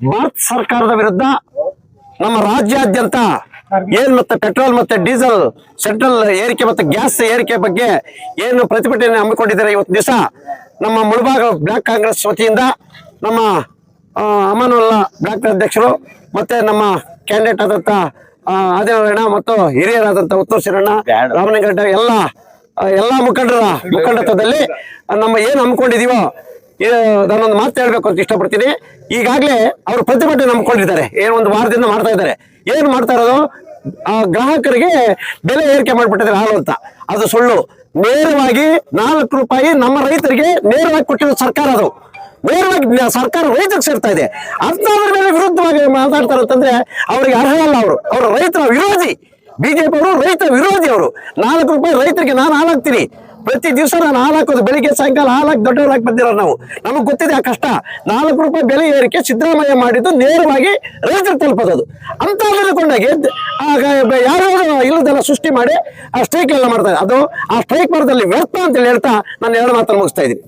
ಭಾರತ ಸರ್ಕಾರದ ವಿರುದ್ಧ ನಮ್ಮ ರಾಜ್ಯಾದ್ಯಂತ ಏನ್ ಮತ್ತೆ ಪೆಟ್ರೋಲ್ ಮತ್ತೆ ಡೀಸೆಲ್, ಸೆಂಟ್ರಲ್ ಏರಿಕೆ ಮತ್ತೆ ಗ್ಯಾಸ್ ಏರಿಕೆ ಬಗ್ಗೆ ಏನು ಪ್ರತಿಭಟನೆ ಹಮ್ಮಿಕೊಂಡಿದ್ದಾರೆ ಇವತ್ತು ದಿವಸ, ನಮ್ಮ ಮುಳಬಾಗ ಬ್ಲಾಕ್ ಕಾಂಗ್ರೆಸ್ ವತಿಯಿಂದ ನಮ್ಮ ಅಮಾನುಲ್ಲಾ ಬ್ಲಾಕ್ ಅಧ್ಯಕ್ಷರು ಮತ್ತೆ ನಮ್ಮ ಕ್ಯಾಂಡಿಡೇಟ್ ಆದಂತ ಆದಿನಾರಾಯಣ ಮತ್ತು ಹಿರಿಯರಾದಂತ ಉತ್ತರ ಶಿರಣ್ಣ ರಾಮಲಿಂಗಡ್ಡ ಎಲ್ಲ ಎಲ್ಲಾ ಮುಖಂಡರ ಮುಖಂಡತ್ವದಲ್ಲಿ ನಮ್ಮ ಏನು ಹಮ್ಮಿಕೊಂಡಿದೀವೋ ನಾನೊಂದು ಮಾತು ಹೇಳ್ಬೇಕು ಅಂತ ಇಷ್ಟಪಡ್ತೀನಿ. ಈಗಾಗಲೇ ಅವರು ಪ್ರತಿಭಟನೆ ನಂಬ್ಕೊಂಡಿದ್ದಾರೆ. ಏನು ಒಂದು ವಾರದಿಂದ ಮಾಡ್ತಾ ಇದ್ದಾರೆ. ಏನು ಮಾಡ್ತಾ ಇರೋದು? ಆ ಗ್ರಾಹಕರಿಗೆ ಬೆಲೆ ಏರಿಕೆ ಮಾಡಿಬಿಟ್ಟಿದ್ದಾರೆ ಹಾಲು ಅಂತ. ಅದು ಸುಳ್ಳು. ನೇರವಾಗಿ ನಾಲ್ಕು ರೂಪಾಯಿ ನಮ್ಮ ರೈತರಿಗೆ ನೇರವಾಗಿ ಕೊಟ್ಟಿರೋ ಸರ್ಕಾರ ಅದು. ನೇರವಾಗಿ ಸರ್ಕಾರ ರೈತರಿಗೆ ಸೇರ್ತಾ ಇದೆ. ಅಂತವ್ರ ಮೇಲೆ ವಿರುದ್ಧವಾಗಿ ಮಾತಾಡ್ತಾರೆ ಅಂತಂದ್ರೆ ಅವರಿಗೆ ಅರ್ಹ ಅಲ್ಲ ಅವರು. ಅವರು ರೈತರ ವಿರೋಧಿ. ಬಿಜೆಪಿ ಅವರು ರೈತರ ವಿರೋಧಿ ಅವರು. ನಾಲ್ಕು ರೂಪಾಯಿ ರೈತರಿಗೆ ನಾನು ಹಾಲಾಗ್ತೀನಿ. ಪ್ರತಿ ದಿವಸ ನಾನು ಹಾಲು ಬೆಳಿಗ್ಗೆ, ಸಾಯಂಕಾಲ ಹಾಲು ಹಾಕಿ ದೊಡ್ಡವರಾಗಿ ಬಂದಿರೋ ನಾವು. ನಮಗೆ ಗೊತ್ತಿದೆ ಆ ಕಷ್ಟ. ನಾಲ್ಕು ರೂಪಾಯಿ ಬೆಲೆ ಏರಿಕೆ ಸಿದ್ದರಾಮಯ್ಯ ಮಾಡಿದ್ದು ನೇರವಾಗಿ ರೈತರು ತಲುಪೋದು ಅಂತ ಕೊಂಡಾಗಿ ಯಾರೋ ಇಲ್ಲದೆಲ್ಲ ಸೃಷ್ಟಿ ಮಾಡಿ ಆ ಸ್ಟ್ರೈಕ್ ಎಲ್ಲ ಮಾಡ್ತಾರೆ ಅದು ಆ ಸ್ಟ್ರೈಕ್ ಮಾಡೋದ್ರಲ್ಲಿ ವ್ಯರ್ಥ ಅಂತೇಳಿ ಹೇಳ್ತಾ ನಾನು ಎರಡು ಮಾತನ್ನು ಮುಗಿಸ್ತಾ ಇದ್ದೀನಿ.